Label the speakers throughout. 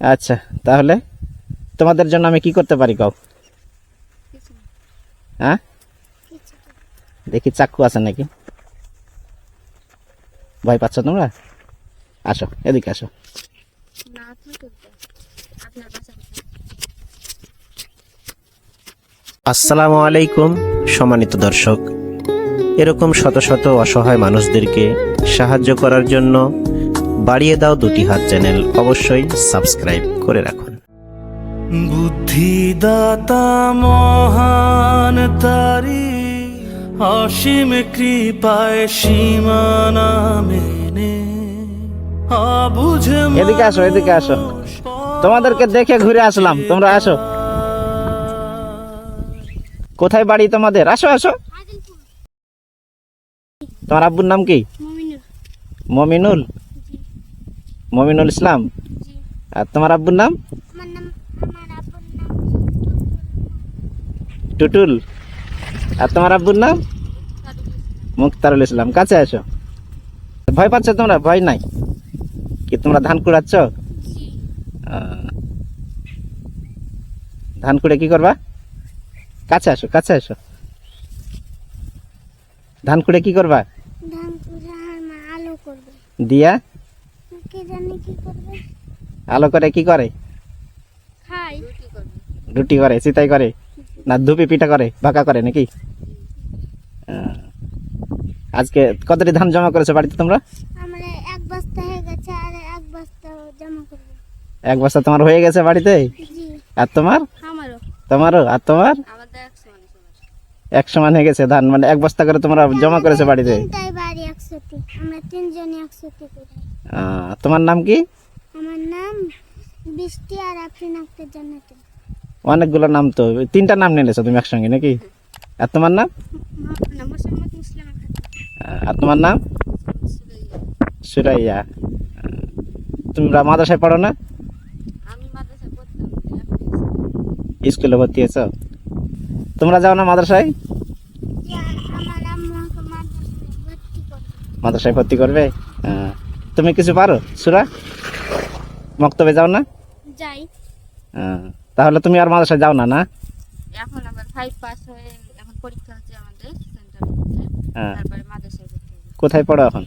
Speaker 1: আচ্ছা তাহলে তোমাদের জন্য আমি কি করতে পারি
Speaker 2: না।
Speaker 1: হ্যাঁ? দেখি চাক্কু আছে নাকি? ভয় পাচ্ছ তোমরা? আসো এদিকে আসো? আসসালামু আলাইকুম সম্মানিত দর্শক। এরকম শত শত অসহায় মানুষদেরকে সাহায্য করার জন্য বাড়িয়ে দাও দুটি হাত চ্যানেল। অবশ্যই সাবস্ক্রাইব করে রাখুন।
Speaker 3: বুদ্ধিদাতা মহান তারি অসীম কৃপায় সীমানা মেনে। অবুঝ
Speaker 1: এদিকে আসো এদিকে আসো। তোমাদেরকে দেখে ঘুরে আসলাম। তোমরা আসো। কোথায় বাড়ি তোমাদের? আসো আসো। তোমার আব্বুর নাম কি? মমিনুল? মমিনুল ইসলাম? আর তোমার আব্বুর নাম? টুটুল। আর তোমার আব্বুর নাম। মুক্তারুল ইসলাম। কাছে আসো। ভয় পাচ্ছ তোমরা? ভয় নাই? কি তোমরা ধান কুড়াচ্ছ? ধান কুড়ে কি করবা? কাছে আসো কাছে আসো। ধান কুড়ে কি করবা। দিয়া?
Speaker 2: জানে কি করবে।
Speaker 1: আলো করে কি করে?
Speaker 2: খাই রুটি
Speaker 1: করে চিতাই করে না ধুপি পিঠা করে ভাকা করে নাকি? আজকে কতটি ধান জমা করেছ বাড়িতে তোমরা?
Speaker 2: আমরা এক বস্তা হয়ে গেছে আর এক বস্তা জমা করবে।
Speaker 1: এক বস্তা তোমার হয়ে গেছে বাড়িতে? আর তোমার?
Speaker 2: আমারও।
Speaker 1: তোমারও? আর তোমার?
Speaker 2: মানে
Speaker 1: এক সমান হয়ে গেছে। ধান মানে এক বস্তা করে তোমরা জমা করেছ বাড়িতে?
Speaker 2: একশোটি আমরা তিনজনই করে।
Speaker 1: তোমার নাম কি?
Speaker 2: আমার নাম বৃষ্টি আর আফরিন আক্তার জান্নাতি
Speaker 1: অনেকগুলো নাম তো তিনটা নাম নিয়েছো তুমি একসঙ্গে নাকি? আর তোমার নাম? আর তোমার নাম? সুরাইয়া। তোমরা মাদ্রাসায় পড়ো না?
Speaker 2: আমি মাদ্রাসায় পড়তাম
Speaker 1: স্কুলে ভর্তি হয়েছো? তোমরা যাও না মাদ্রাসায়
Speaker 2: আমার আম্মু আমাকে মাদ্রাসায় ভর্তি করে
Speaker 1: মাদ্রাসায় ভর্তি করবে তুমি কিছু পারো সুরা মক্তবে যাও না
Speaker 2: যাই
Speaker 1: তাহলে তুমি আর মাদ্রাসায় যাও না না
Speaker 2: এখন আমার ফাইভ পাস হয়ে এখন পরীক্ষা হচ্ছে আমাদের সেন্টার
Speaker 1: হ্যাঁ
Speaker 2: তারপরে মাদ্রাসায়
Speaker 1: কোথায় পড়ো এখন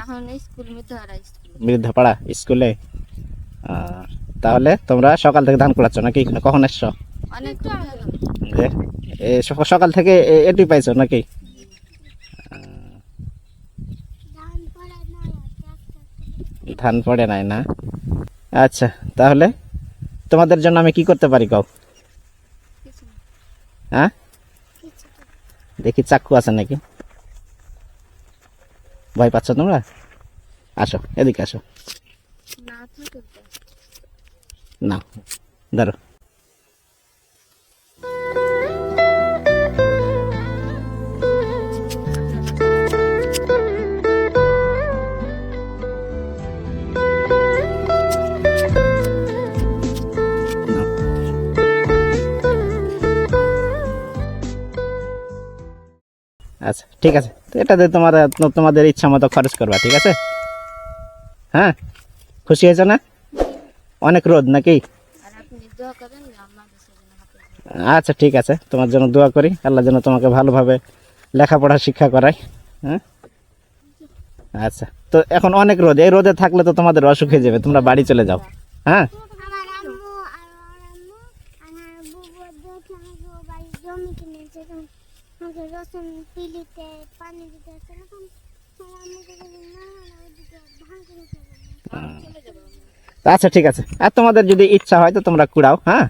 Speaker 2: এখন স্কুল মিথহারা স্কুল
Speaker 1: বৃদ্ধপাড়া স্কুলে তাহলে তোমরা সকাল থেকে ধান কুড়াচ্ছ নাকি কখন এসছো সকাল থেকে এটি পাইছো নাকি ধান পড়ে নাই না? আচ্ছা তাহলে তোমাদের জন্য আমি কি করতে পারি
Speaker 2: কাউ
Speaker 1: হ্যাঁ? দেখি চাক্ষু আছে নাকি? ভয় পাচ্ছ তোমরা? আসো এদিকে আসো।
Speaker 2: না
Speaker 1: না ধরো। আচ্ছা ঠিক আছে? তো এটাতে তোমার তোমাদের ইচ্ছা মতো খরচ করবা ঠিক আছে? হ্যাঁ? খুশি হয়েছে না? অনেক রোদ নাকি? আচ্ছা ঠিক আছে। তোমার জন্য দোয়া করি। আল্লাহ যেন তোমাকে ভালোভাবে লেখাপড়া শিক্ষা করায় হ্যাঁ? আচ্ছা। তো এখন অনেক রোদ। এই রোদে থাকলে তো তোমাদের অসুখ হয়ে যাবে। তোমরা বাড়ি চলে যাও হ্যাঁ
Speaker 2: আমার আম্মু আর আমার আম্মু আর আমার বুবু দেখে আমাকে ও বাড়ি জমি কিনেছে তখন আমাকে রসুন পিলিতে পানি দিতে যাব
Speaker 1: আচ্ছা ঠিক আছে। আর তোমাদের যদি ইচ্ছা হয় তো তোমরা কুড়াও হ্যাঁ?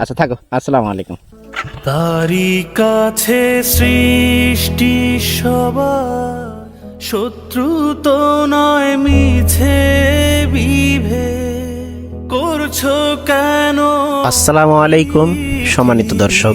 Speaker 1: আচ্ছা থাকো। আসসালামু আলাইকুম।
Speaker 3: তারি কাছে সৃষ্টি সবার শত্রু তো নয় মিছে বিভে করছ কেন
Speaker 1: আসসালামু আলাইকুম সম্মানিত দর্শক।